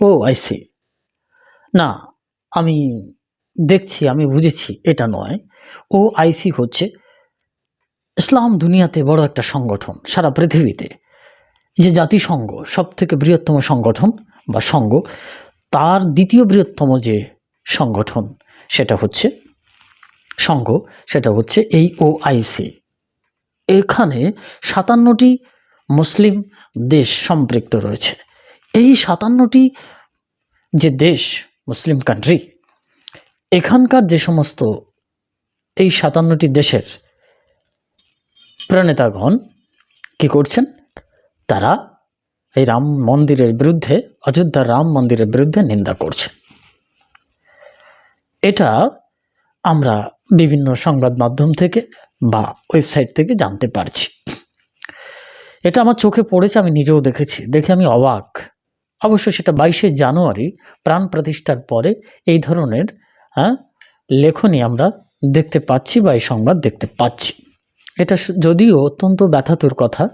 ও আইসি না, আমি দেখছি, আমি বুঝেছি, এটা নয়। ও আইসি হচ্ছে ইসলাম দুনিয়াতে বড় একটা সংগঠন, সারা পৃথিবীতে। যে জাতিসংঘ সব থেকে বৃহত্তম সংগঠন বা সংঘ, তার দ্বিতীয় বৃহত্তম যে সংগঠন, সেটা হচ্ছে সংঘ, সেটা হচ্ছে এই ও আইসি এখানে সাতান্নটি মুসলিম দেশ সম্পৃক্ত রয়েছে। এই সাতান্নটি যে দেশ, মুসলিম কান্ট্রি এখানকার যে সমস্ত এই সাতান্নটি দেশের প্রণেতাগণ কি করছেন? তারা এই রাম মন্দিরের বিরুদ্ধে, অযোধ্যার রাম মন্দিরের বিরুদ্ধে নিন্দা করছে এটা আমরা বিভিন্ন সংবাদ মাধ্যম থেকে বা ওয়েবসাইট থেকে জানতে পারছি। এটা আমার চোখে পড়েছে, আমি নিজেও দেখেছি। দেখে আমি অবাক। অবশ্য সেটা বাইশে জানুয়ারি প্রাণ প্রতিষ্ঠার পরে এই ধরনের হ্যাঁ লেখনী আমরা দেখতে পাচ্ছি বা এই সংবাদ দেখতে পাচ্ছি। এটা যদিও অত্যন্ত ব্যথাতুর কথা,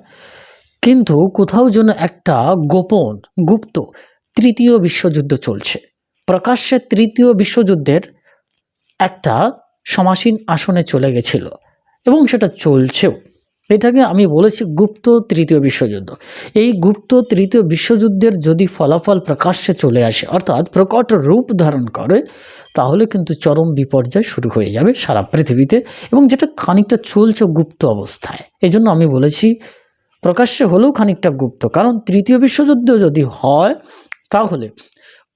কিন্তু কোথাও যেন একটা গোপন, গুপ্ত তৃতীয় বিশ্বযুদ্ধ চলছে। প্রকাশ্যে তৃতীয় বিশ্বযুদ্ধের একটা সমাসীন আসনে চলে গেছিল এবং সেটা চলছেও। এটাকে আমি বলেছি গুপ্ত তৃতীয় বিশ্বযুদ্ধ। এই গুপ্ত তৃতীয় বিশ্বযুদ্ধের যদি ফলাফল প্রকাশ্যে চলে আসে, অর্থাৎ প্রকট রূপ ধারণ করে, তাহলে কিন্তু চরম বিপর্যয় শুরু হয়ে যাবে সারা পৃথিবীতে এবং যেটা খানিকটা চলছে গুপ্ত অবস্থায়। এই জন্য আমি বলেছি, প্রকাশ্যে হলেও খানিকটা গুপ্ত। কারণ তৃতীয় বিশ্বযুদ্ধ যদি হয়, তাহলে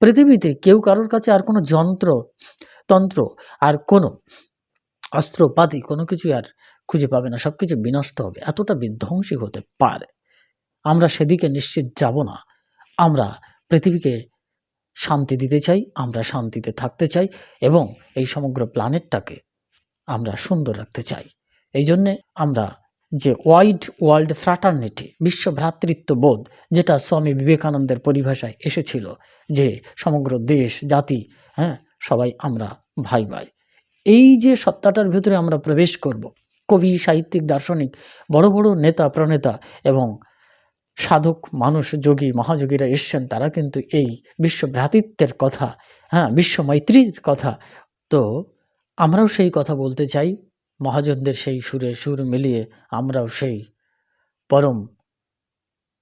পৃথিবীতে কেউ কারোর কাছে আর কোনো যন্ত্র, তন্ত্র, আর কোনো অস্ত্রপাতি, কোনো কিছু আর খুঁজে পাবে না সব কিছু বিনষ্ট হবে, এতটা বিধ্বংসী হতে পারে। আমরা সেদিকে নিশ্চিত যাব না। আমরা পৃথিবীকে শান্তি দিতে চাই, আমরা শান্তিতে থাকতে চাই এবং এই সমগ্র প্ল্যানেটটাকে আমরা সুন্দর রাখতে চাই। এই জন্যে আমরা যে ওয়াইড ওয়ার্ল্ড ফ্র্যাটার্নিটি বিশ্ব ভ্রাতৃত্ববোধ, যেটা স্বামী বিবেকানন্দের পরিভাষায় এসেছিল যে সমগ্র দেশ, জাতি হ্যাঁ সবাই আমরা ভাই ভাই এই যে সত্তাটার ভেতরে আমরা প্রবেশ করব কবি, সাহিত্যিক, দার্শনিক, বড় বড় নেতা, প্রণেতা এবং সাধক, মানুষ, যোগী, মহাযোগীরা এসছেন, তারা কিন্তু এই বিশ্ব ভ্রাতৃত্বের কথা হ্যাঁ বিশ্ব মৈত্রীর কথা। তো আমরাও সেই কথা বলতে চাই, মহাজনদের সেই সুরে সুর মিলিয়ে আমরাও সেই পরম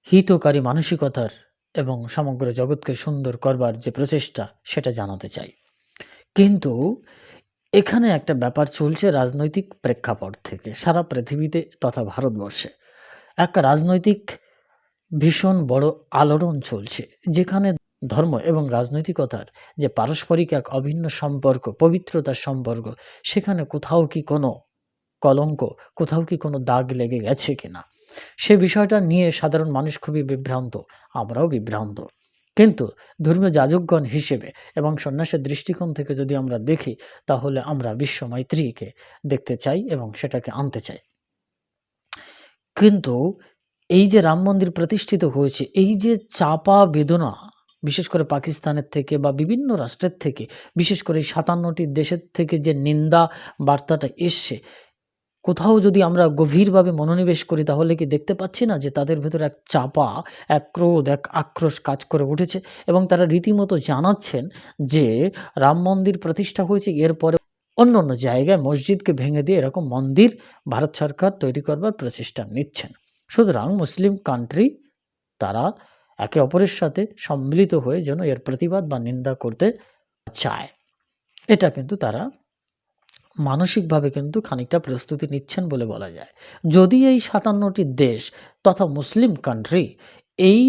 হিতকারী মানসিকতার এবং সমগ্র জগৎকে সুন্দর করবার যে প্রচেষ্টা, সেটা জানাতে চাই। কিন্তু এখানে একটা ব্যাপার চলছে রাজনৈতিক প্রেক্ষাপট থেকে, সারা পৃথিবীতে তথা ভারতবর্ষে। এক রাজনৈতিক ভীষণ বড় আলোড়ন চলছে, যেখানে ধর্ম এবং রাজনৈতিকতার যে পারস্পরিক এক অভিন্ন সম্পর্ক, পবিত্রতার সম্পর্ক, সেখানে কোথাও কি কোনো কলঙ্ক, কোথাও কি কোনো দাগ লেগে গেছে কিনা? সে বিষয়টা নিয়ে সাধারণ মানুষ খুবই বিভ্রান্ত, আমরাও বিভ্রান্ত। কিন্তু ধর্মীয় যাজকগণ হিসেবে এবং সন্ন্যাসের দৃষ্টিকোণ থেকে যদি আমরা দেখি, তাহলে আমরা বিশ্ব মৈত্রীকে দেখতে চাই এবং সেটাকে আনতে চাই। কিন্তু এই যে রাম মন্দির প্রতিষ্ঠিত হয়েছে, এই যে চাপা বেদনা, বিশেষ করে পাকিস্তানের থেকে বা বিভিন্ন রাষ্ট্রের থেকে, বিশেষ করে এই সাতান্নটি দেশের থেকে যে নিন্দা বার্তাটা এসছে কোথাও যদি আমরা গভীরভাবে মনোনিবেশ করি, তাহলে কি দেখতে পাচ্ছি না যে তাদের ভেতর এক চাপা, এক ক্রোধ, এক আক্রোশ কাজ করে উঠেছে? এবং তারা রীতিমতো জানাচ্ছেন যে রাম মন্দির প্রতিষ্ঠা হয়েছে এরপরে অন্য অন্য জায়গায় মসজিদকে ভেঙে দিয়ে এরকম মন্দির ভারত সরকার তৈরি করবার প্রচেষ্টা নিচ্ছেন। সুতরাং মুসলিম কান্ট্রি তারা একে অপরের সাথে সম্মিলিত হয়ে যেন এর প্রতিবাদ বা নিন্দা করতে চায়। এটা কিন্তু তারা মানসিকভাবে কিন্তু খানিকটা প্রস্তুতি নিচ্ছেন বলে বলা যায়। যদি এই সাতান্নটি দেশ তথা মুসলিম কান্ট্রি এই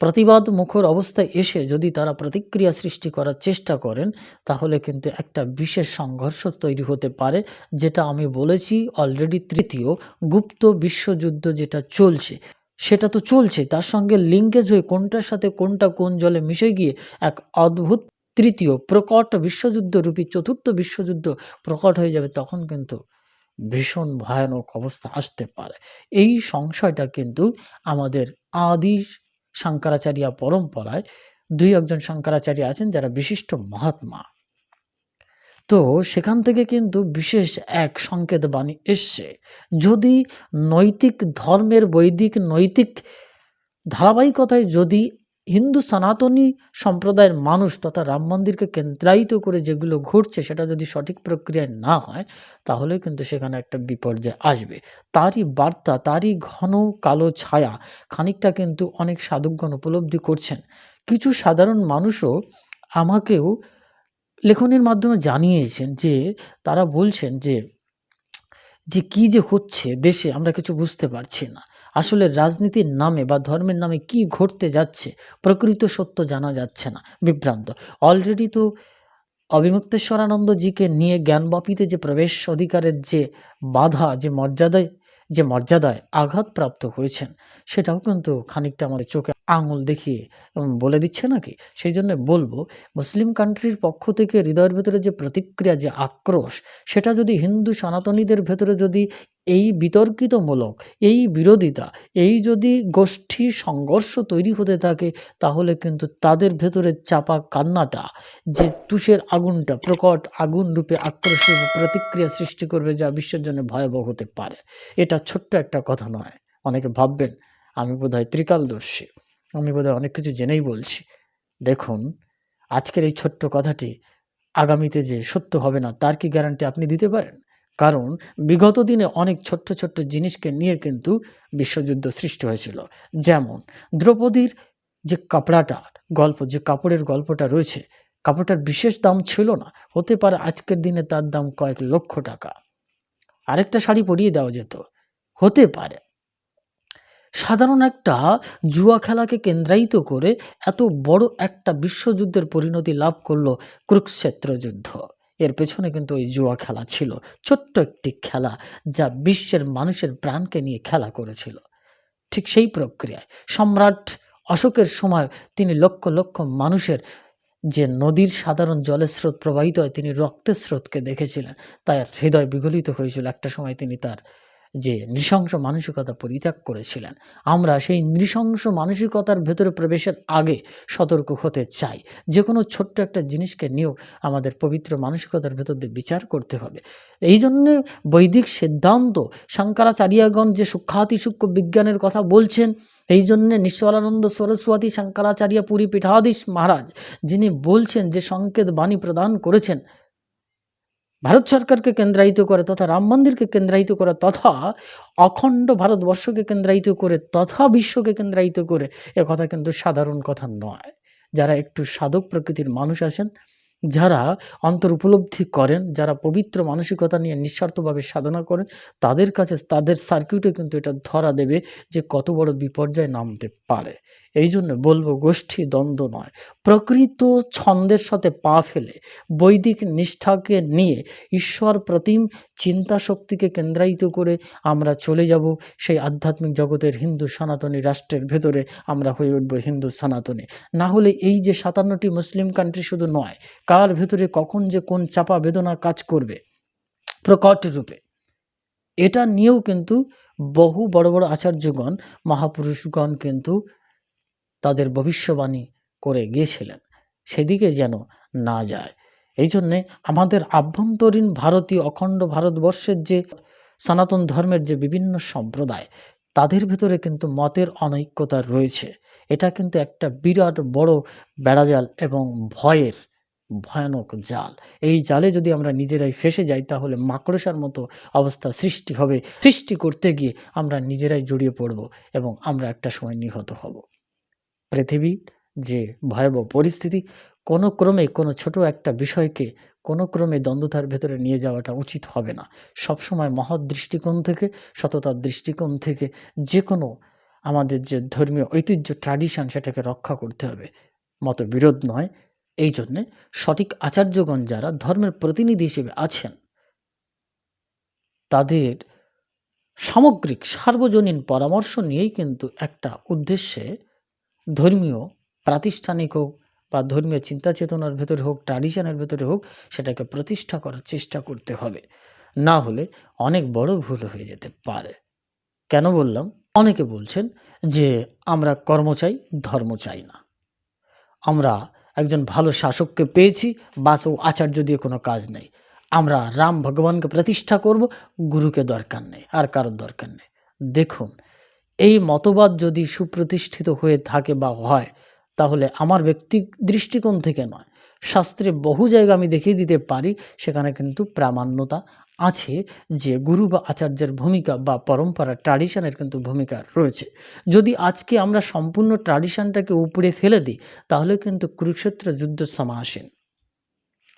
প্রতিবাদ মুখর অবস্থায় এসে যদি তারা প্রতিক্রিয়া সৃষ্টি করার চেষ্টা করেন, তাহলে কিন্তু একটা বিশেষ সংঘর্ষ তৈরি হতে পারে, যেটা আমি বলেছি অলরেডি তৃতীয় গুপ্ত বিশ্বযুদ্ধ যেটা চলছে। সেটা তো চলছে, তার সঙ্গে লিঙ্কেজ হয়ে কোনটার সাথে কোনটা কোন জলে মিশে গিয়ে এক অদ্ভুত তৃতীয় প্রকট বিশ্বযুদ্ধ রূপী চতুর্থ বিশ্বযুদ্ধ প্রকট হয়ে যাবে, তখন কিন্তু ভীষণ ভয়ানক অবস্থা আসতে পারে। এই সংশয়টা কিন্তু আমাদের আদি শঙ্করাচার্য পরম্পরায় দুই একজন শঙ্করাচার্য আছেন যারা বিশিষ্ট মহাত্মা। তো সেখান থেকে কিন্তু বিশেষ এক সংকেত বাণী এসছে। যদি নৈতিক ধর্মের বৈদিক নৈতিক ধারাবাহিকতায় যদি হিন্দু সনাতনী সম্প্রদায়ের মানুষ তথা রাম মন্দিরকে কেন্দ্রায়িত করে যেগুলো ঘটছে সেটা যদি সঠিক প্রক্রিয়ায় না হয়, তাহলে কিন্তু সেখানে একটা বিপর্যয় আসবে। তারই বার্তা, তারই ঘন কালো ছায়া খানিকটা কিন্তু অনেক সাধকগণ উপলব্ধি করছেন। কিছু সাধারণ মানুষও আমাকেও লেখনের মাধ্যমে জানিয়েছেন যে, তারা বলছেন যে যে কি যে হচ্ছে দেশে আমরা কিছু বুঝতে পারছি না। আসলে রাজনীতির নামে বা ধর্মের নামে কি ঘটতে যাচ্ছে, প্রকৃত সত্য জানা যাচ্ছে না। বিভ্রান্ত। অলরেডি তো অবিমুক্তেশ্বরানন্দজিকে নিয়ে জ্ঞানবাপীতে যে প্রবেশ অধিকারের যে বাধা, যে মর্যাদায় যে মর্যাদায় আঘাতপ্রাপ্ত হয়েছেন, সেটাও কিন্তু খানিকটা আমাদের চোখে আঙুল দেখিয়ে বলে দিচ্ছে নাকি? সেই জন্য বলব, মুসলিম কান্ট্রির পক্ষ থেকে হৃদয়ের ভেতরে যে প্রতিক্রিয়া, যে আক্রোশ, সেটা যদি হিন্দু সনাতনীদের ভেতরে যদি এই বিতর্কিতমূলক, এই বিরোধিতা, এই যদি গোষ্ঠী সংঘর্ষ তৈরি হতে থাকে, তাহলে কিন্তু তাদের ভেতরে চাপা কান্নাটা, যে তুষের আগুনটা, প্রকট আগুন রূপে আক্রোশ প্রতিক্রিয়া সৃষ্টি করবে যা বিশ্বের জন্য ভয়াবহ হতে পারে। এটা ছোট্ট একটা কথা নয়। অনেকে ভাববেন, আমি বোধহয় ত্রিকালদর্শী, আমি বোধহয় অনেক কিছু জেনেই বলছি। দেখুন, আজকের এই ছোট্ট কথাটি আগামীতে যে সত্য হবে না, তার কি গ্যারান্টি আপনি দিতে পারেন? কারণ বিগত দিনে অনেক ছোট্ট ছোট্ট জিনিসকে নিয়ে কিন্তু বিশ্বযুদ্ধ সৃষ্টি হয়েছিল। যেমন দ্রৌপদীর যে কাপড়াটা, গল্প, যে কাপড়ের গল্পটা রয়েছে, কাপড়টার বিশেষ দাম ছিল না। হতে পারে আজকের দিনে তার দাম কয়েক লক্ষ টাকা। আরেকটা শাড়ি পরিয়ে দেওয়া যেত। হতে পারে। সাধারণ একটা জুয়া খেলাকে কেন্দ্রায়িত করে এত বড় একটা বিশ্বযুদ্ধের পরিণতি লাভ করল কুরুক্ষেত্র যুদ্ধ এর পেছনে কিন্তু ওই জুয়া খেলা ছিল, ছোট্ট একটি খেলা যা বিশ্বের মানুষের প্রাণকে নিয়ে খেলা করেছিল। ঠিক সেই প্রক্রিয়ায় সম্রাট অশোকের সময় তিনি লক্ষ লক্ষ মানুষের যে নদীর সাধারণ জলের স্রোত প্রবাহিত হয়, তিনি রক্তের স্রোতকে দেখেছিলেন। তার হৃদয় বিগলিত হয়েছিল। একটা সময় তিনি তার যে নৃশংস মানসিকতা পরিত্যাগ করেছিলেন। আমরা সেই নৃশংস মানসিকতার ভেতরে প্রবেশের আগে সতর্ক হতে চাই। যে কোনো ছোট্ট একটা জিনিসকে নিয়েও আমাদের পবিত্র মানসিকতার ভেতর দিয়ে বিচার করতে হবে। এই জন্যে বৈদিক সিদ্ধান্ত, শঙ্করাচার্যগণ যে সূক্ষাতি সূক্ষ্ম বিজ্ঞানের কথা বলছেন, এই জন্যে নিশ্বরানন্দ সরস্বতী শঙ্করাচার্য পুরী পীঠাধীশ মহারাজ, যিনি বলছেন যে সংকেত বাণী প্রদান করেছেন ভারত সরকারকে কেন্দ্রায়িত করে তথা রাম মন্দিরকে কেন্দ্রায়িত করে তথা অখণ্ড ভারতবর্ষকে কেন্দ্রায়িত করে তথা বিশ্বকে কেন্দ্রায়িত করে, এ কথা কিন্তু সাধারণ কথা নয়। যারা একটু সাধক প্রকৃতির মানুষ আছেন, যারা অন্তর উপলব্ধি করেন, যারা পবিত্র মানসিকতা নিয়ে নিঃস্বার্থভাবে সাধনা করেন, তাদের কাছে, তাদের সার্কিটে কিন্তু এটা ধরা দেবে যে কত বড় বিপর্যয় নামতে পারে। এই জন্য বলব, গোষ্ঠী দ্বন্দ্ব নয়। প্রকৃত ছন্দের সাথে পা ফেলে, বৈদিক নিষ্ঠাকে নিয়ে ঈশ্বর প্রতিম চিন্তা শক্তিকে কেন্দ্রায়িত করে আমরা চলে যাব সেই আধ্যাত্মিক জগতের হিন্দু সনাতনী রাষ্ট্রের ভেতরে আমরা হয়ে উঠব হিন্দু সনাতনী। না হলে এই যে সাতান্নটি মুসলিম কান্ট্রি শুধু নয়, কার ভেতরে কখন যে কোন চাপা বেদনা কাজ করবে? প্রকট রূপে। এটা নিয়েও কিন্তু বহু বড় বড় আচার্যগণ, মহাপুরুষগণ কিন্তু তাদের ভবিষ্যবাণী করে গিয়েছিলেন। সেদিকে যেন না যায়। এই জন্যে আমাদের আভ্যন্তরীণ ভারতীয় অখণ্ড ভারতবর্ষের যে সনাতন ধর্মের যে বিভিন্ন সম্প্রদায়, তাদের ভেতরে কিন্তু মতের অনৈক্যতা রয়েছে। এটা কিন্তু একটা বিরাট বড় বেড়াজাল এবং ভয়ের ভয়ানক জাল। এই জালে যদি আমরা নিজেরাই ফেসে যাই, তাহলে মাকড়সার মতো অবস্থা সৃষ্টি হবে। সৃষ্টি করতে গিয়ে আমরা নিজেরাই জড়িয়ে পড়ব এবং আমরা একটা সময় নিহত হব। পৃথিবীর যে ভয়াবহ পরিস্থিতি, কোনো ক্রমে কোনো ছোট একটা বিষয়কে কোনো ক্রমে দ্বন্দ্বতার ভেতরে নিয়ে যাওয়াটা উচিত হবে না। সবসময় মহৎ দৃষ্টিকোণ থেকে, সততার দৃষ্টিকোণ থেকে যে কোনো আমাদের যে ধর্মীয় ঐতিহ্য ট্র্যাডিশন সেটাকে রক্ষা করতে হবে। মতবিরোধ নয়। এই জন্যে সঠিক আচার্যগণ যারা ধর্মের প্রতিনিধি হিসেবে আছেন, তাদের সামগ্রিক সার্বজনীন পরামর্শ নিয়েই কিন্তু একটা উদ্দেশ্যে ধর্মীয় প্রাতিষ্ঠানিক হোক বা ধর্মীয় চিন্তা চেতনার ভেতরে হোক ট্র্যাডিশনের ভেতরে হোক, সেটাকে প্রতিষ্ঠা করার চেষ্টা করতে হবে। না হলে অনেক বড় ভুল হয়ে যেতে পারে। কেন বললাম? অনেকে বলছেন যে আমরা কর্ম চাই, ধর্ম চাই না। আমরা একজন ভালো শাসককে পেয়েছি, বাস ও আচার্য দিয়ে কোনো কাজ নেই। আমরা রাম ভগবানকে প্রতিষ্ঠা করব, গুরুকে দরকার নেই, আর কারোর দরকার নেই। দেখুন, এই মতবাদ যদি সুপ্রতিষ্ঠিত হয়ে থাকে বা হয় তাহলে আমার ব্যক্তি দৃষ্টিকোণ থেকে নয়। শাস্ত্রে বহু জায়গা আমি দেখিয়ে দিতে পারি, সেখানে কিন্তু প্রামাণ্যতা আছে যে গুরু বা আচার্যের ভূমিকা বা পরম্পরা ট্র্যাডিশনের কিন্তু ভূমিকা রয়েছে। যদি আজকে আমরা সম্পূর্ণ ট্র্যাডিশনটাকে উপরে ফেলে দিই, তাহলে কিন্তু কুরুক্ষেত্র যুদ্ধ সমাসীন।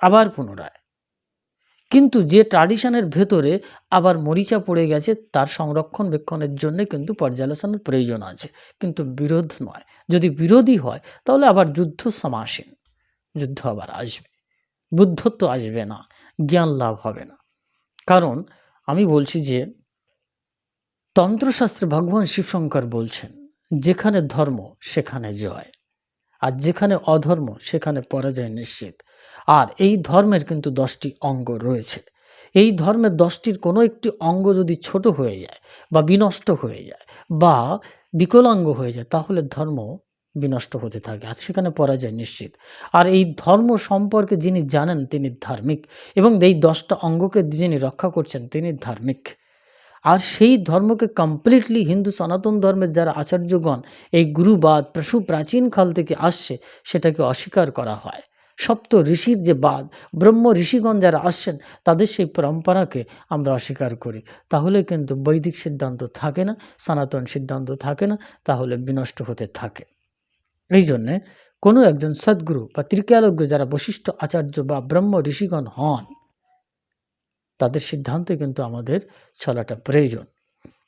আবার পুনরায় কিন্তু যে ট্র্যাডিশনের ভেতরে আবার মরিচা পড়ে গেছে, তার সংরক্ষণ বেক্ষণের জন্য কিন্তু পর্যালোচনার প্রয়োজন আছে। কিন্তু বিরোধ নয়। যদি বিরোধী হয়, তাহলে আবার যুদ্ধ সমাসীন। যুদ্ধ আবার আসবে। বুদ্ধত্ব আসবে না। জ্ঞান লাভ হবে না। কারণ আমি বলছি যে, তন্ত্রশাস্ত্রে ভগবান শিবশঙ্কর বলছেন, যেখানে ধর্ম, সেখানে জয়। আর যেখানে অধর্ম, সেখানে পরাজয় নিশ্চিত। আর এই ধর্মের কিন্তু দশটি অঙ্গ রয়েছে। এই ধর্মের দশটির কোনো একটি অঙ্গ যদি ছোট হয়ে যায় বা বিনষ্ট হয়ে যায় বা বিকলাঙ্গ হয়ে যায়, তাহলে ধর্ম বিনষ্ট হতে থাকে। আর সেখানে পরাজয় নিশ্চিত। আর এই ধর্ম সম্পর্কে যিনি জানেন, তিনি ধার্মিক এবং এই দশটা অঙ্গকে যিনি রক্ষা করছেন, তিনি ধার্মিক। আর সেই ধর্মকে কমপ্লিটলি হিন্দু সনাতন ধর্মের যারা আচার্যগণ, এই গুরুবাদ প্রসু প্রাচীন কাল থেকে আসছে, সেটাকে অস্বীকার করা হয়। সপ্ত ঋষির যে বাদ, ব্রহ্ম ঋষিগণ যারা আসছেন, তাদের সেই পরম্পরাকে আমরা অস্বীকার করি। তাহলে কিন্তু বৈদিক সিদ্ধান্ত থাকে না, সনাতন সিদ্ধান্ত থাকে না, তাহলে বিনষ্ট হতে থাকে। এই জন্যে কোনো একজন সদ্গুরু বা ত্রিকালজ্ঞ যারা বশিষ্ঠ আচার্য বা ব্রহ্ম ঋষিগণ হন, তাদের সিদ্ধান্তে কিন্তু আমাদের চলাটা প্রয়োজন।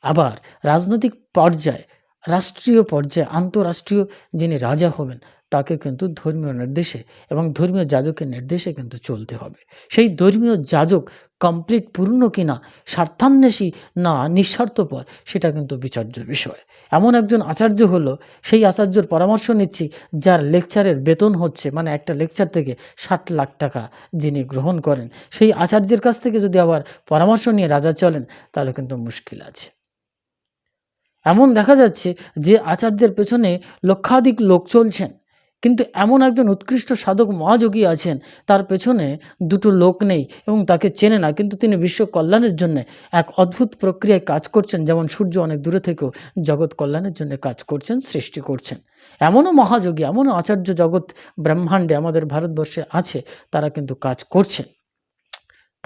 আবার রাজনৈতিক পর্যায়ে, রাষ্ট্রীয় পর্যায়ে, আন্তঃরাষ্ট্রীয় যিনি রাজা হবেন তাকে কিন্তু ধর্মীয় নির্দেশে এবং ধর্মীয় যাজকের নির্দেশে কিন্তু চলতে হবে। সেই ধর্মীয় যাজক কমপ্লিট পূর্ণ কিনা, স্বার্থান্বেষী না নিঃস্বার্থপর, সেটা কিন্তু বিচার্য বিষয়। এমন একজন আচার্য হলো, সেই আচার্যর পরামর্শ নিচ্ছি, যার লেকচারের বেতন হচ্ছে মানে একটা লেকচার থেকে ষাট লাখ টাকা যিনি গ্রহণ করেন, সেই আচার্যের কাছ থেকে যদি আবার পরামর্শ নিয়ে রাজা চলেন, তাহলে কিন্তু মুশকিল আছে। এমন দেখা যাচ্ছে যে আচার্যের পেছনে লক্ষাধিক লোক চলছেন। কিন্তু এমন একজন উৎকৃষ্ট সাধক মহাযোগী আছেন, তার পেছনে দুটো লোক নেই এবং তাকে চেনে না, কিন্তু তিনি বিশ্ব কল্যাণের জন্য এক অদ্ভুত প্রক্রিয়ায় কাজ করছেন, যেমন সূর্য অনেক দূরে থেকেও জগৎ কল্যাণের জন্য কাজ করছেন, সৃষ্টি করছেন। এমনও মহাযোগী, এমনও আচার্য জগৎ ব্রহ্মাণ্ডে আমাদের ভারতবর্ষে আছে, তারা কিন্তু কাজ করছেন।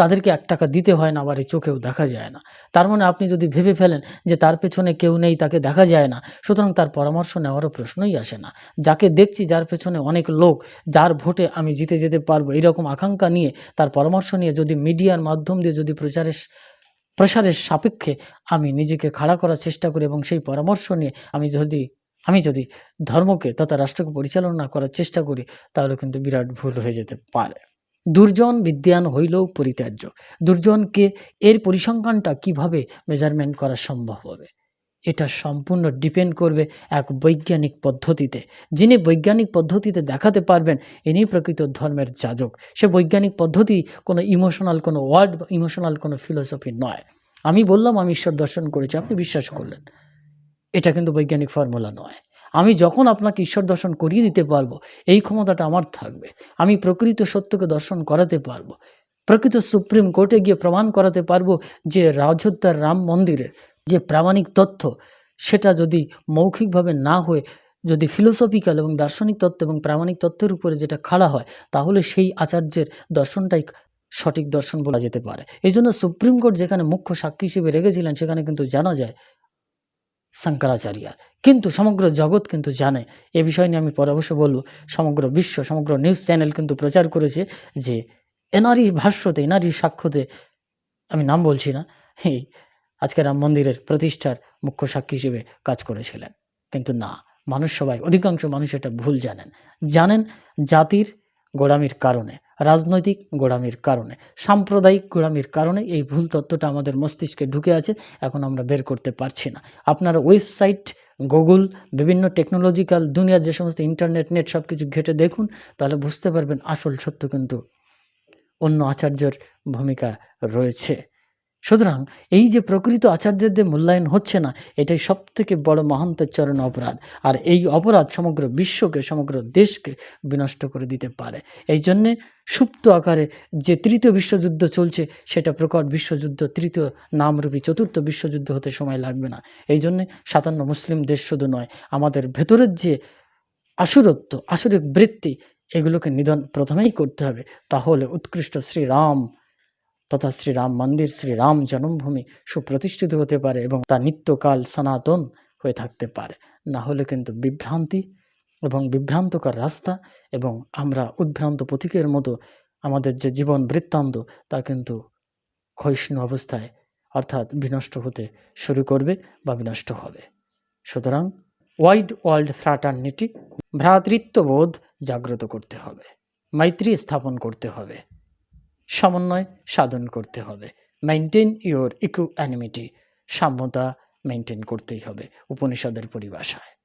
তাদেরকে এক টাকা দিতে হয় না, আবার এই চোখেও দেখা যায় না। তার মানে আপনি যদি ভেবে ফেলেন যে তার পেছনে কেউ নেই, তাকে দেখা যায় না, সুতরাং তার পরামর্শ নেওয়ারও প্রশ্নই আসে না। যাকে দেখছি যার পেছনে অনেক লোক, যার ভোটে আমি জিতে যেতে পারব এইরকম আকাঙ্ক্ষা নিয়ে তার পরামর্শ নিয়ে যদি মিডিয়ার মাধ্যম দিয়ে যদি প্রচারের প্রসারের সাপেক্ষে আমি নিজেকে খাড়া করার চেষ্টা করি এবং সেই পরামর্শ নিয়ে আমি যদি আমি যদি ধর্মকে তথা রাষ্ট্রকে পরিচালনা করার চেষ্টা করি, তাহলে কিন্তু বিরাট ভুল হয়ে যেতে পারে। দুর্জন বিদ্যান হইলেও পরিত্যাজ্য। দুর্জনকে এর পরিসংখ্যানটা কীভাবে মেজারমেন্ট করা সম্ভব হবে? এটা সম্পূর্ণ ডিপেন্ড করবে এক বৈজ্ঞানিক পদ্ধতিতে। যিনি বৈজ্ঞানিক পদ্ধতিতে দেখাতে পারবেন ইনি প্রকৃত ধর্মের যাজক। সে বৈজ্ঞানিক পদ্ধতি কোনো ইমোশনাল কোনো ওয়ার্ড বা ইমোশনাল কোনো ফিলোসফি নয়। আমি বললাম, আমি ঈশ্বর দর্শন করেছি, আপনি বিশ্বাস করলেন। এটা কিন্তু বৈজ্ঞানিক ফর্মুলা নয়। আমি যখন আপনাকে ঈশ্বর দর্শন করিয়ে দিতে পারব, এই ক্ষমতাটা আমার থাকবে। আমি প্রকৃত সত্যকে দর্শন করাতে পারব। প্রকৃত সুপ্রিম কোর্টে গিয়ে প্রমাণ করাতে পারব যে রাজোদ্দার রাম মন্দিরের যে প্রামাণিক তথ্য সেটা যদি মৌখিকভাবে না হয়ে, যদি ফিলোসফিক্যাল এবং দার্শনিক তত্ত্ব এবং প্রামাণিক তত্ত্বের উপরে যেটা খাড়া হয়, তাহলে সেই আচার্যের দর্শনটাই সঠিক দর্শন বলা যেতে পারে। এই জন্য সুপ্রিম কোর্ট যেখানে মুখ্য সাক্ষী হিসেবে রেখেছিলেন, সেখানে কিন্তু জানা যায় শঙ্করাচার্য। কিন্তু সমগ্র জগৎ কিন্তু জানে। এ বিষয় নিয়ে আমি পরে অবশ্য বলব, সমগ্র বিশ্ব, সমগ্র নিউজ চ্যানেল কিন্তু প্রচার করেছে যে, এনারই ভাষ্যতে, এনারই সাক্ষ্যতে, আমি নাম বলছি না, এই আজকে রাম মন্দিরের প্রতিষ্ঠার মুখ্য সাক্ষী হিসেবে কাজ করেছিলেন। কিন্তু না, মানুষ সবাই, অধিকাংশ মানুষ এটা ভুল জানেন। জানেন জাতির গোড়ামির কারণে, রাজনৈতিক গোড়ামির কারণে, সাম্প্রদায়িক গোড়ামির কারণে এই ভুল তত্ত্বটা আমাদের মস্তিষ্কে ঢুকে আছে, এখন আমরা বের করতে পারছি না। আপনারা ওয়েবসাইট, গুগল, বিভিন্ন টেকনোলজিক্যাল দুনিয়ার যে সমস্ত ইন্টারনেট, নেট সব কিছু ঘেটে দেখুন, তাহলে বুঝতে পারবেন আসল সত্য কিন্তু অন্য আচার্যর ভূমিকা রয়েছে। সুতরাং এই যে প্রকৃত আচার্যদের মূল্যায়ন হচ্ছে না, এটাই সব থেকে বড় মহান্তচরণ অপরাধ। আর এই অপরাধ সমগ্র বিশ্বকে, সমগ্র দেশকে বিনষ্ট করে দিতে পারে। এই জন্যে সুপ্ত আকারে যে তৃতীয় বিশ্বযুদ্ধ চলছে, সেটা প্রকট বিশ্বযুদ্ধ, তৃতীয় নামরূপী চতুর্থ বিশ্বযুদ্ধ হতে সময় লাগবে না। এই জন্যে সাতান্ন মুসলিম দেশ শুধু নয়, আমাদের ভেতরের যে আসুরত্ব আসরিক বৃত্তি, এগুলোকে নিধন প্রথমেই করতে হবে। তাহলে উৎকৃষ্ট শ্রীরাম তথা শ্রীরাম মন্দির, শ্রীরাম জন্মভূমি সুপ্রতিষ্ঠিত হতে পারে এবং তা নিত্যকাল সনাতন হয়ে থাকতে পারে। না হলে কিন্তু বিভ্রান্তি এবং বিভ্রান্তকর রাস্তা এবং আমরা উদ্ভ্রান্ত পথিকের মতো আমাদের যে জীবন বৃত্তান্ত তা কিন্তু ক্ষয়িষ্ণু অবস্থায় অর্থাৎ বিনষ্ট হতে শুরু করবে বা বিনষ্ট হবে। সুতরাং ওয়াইড ওয়ার্ল্ড ফ্র্যাটার্নিটি ভ্রাতৃত্ববোধ জাগ্রত করতে হবে, মৈত্রী স্থাপন করতে হবে। সমন্বয় সাধন করতে হবে। মেনটেন ইউর ইকো অ্যানিমিটি সাম্যতা মেনটেন করতেই হবে। উপনিষদের পরিভাষায়।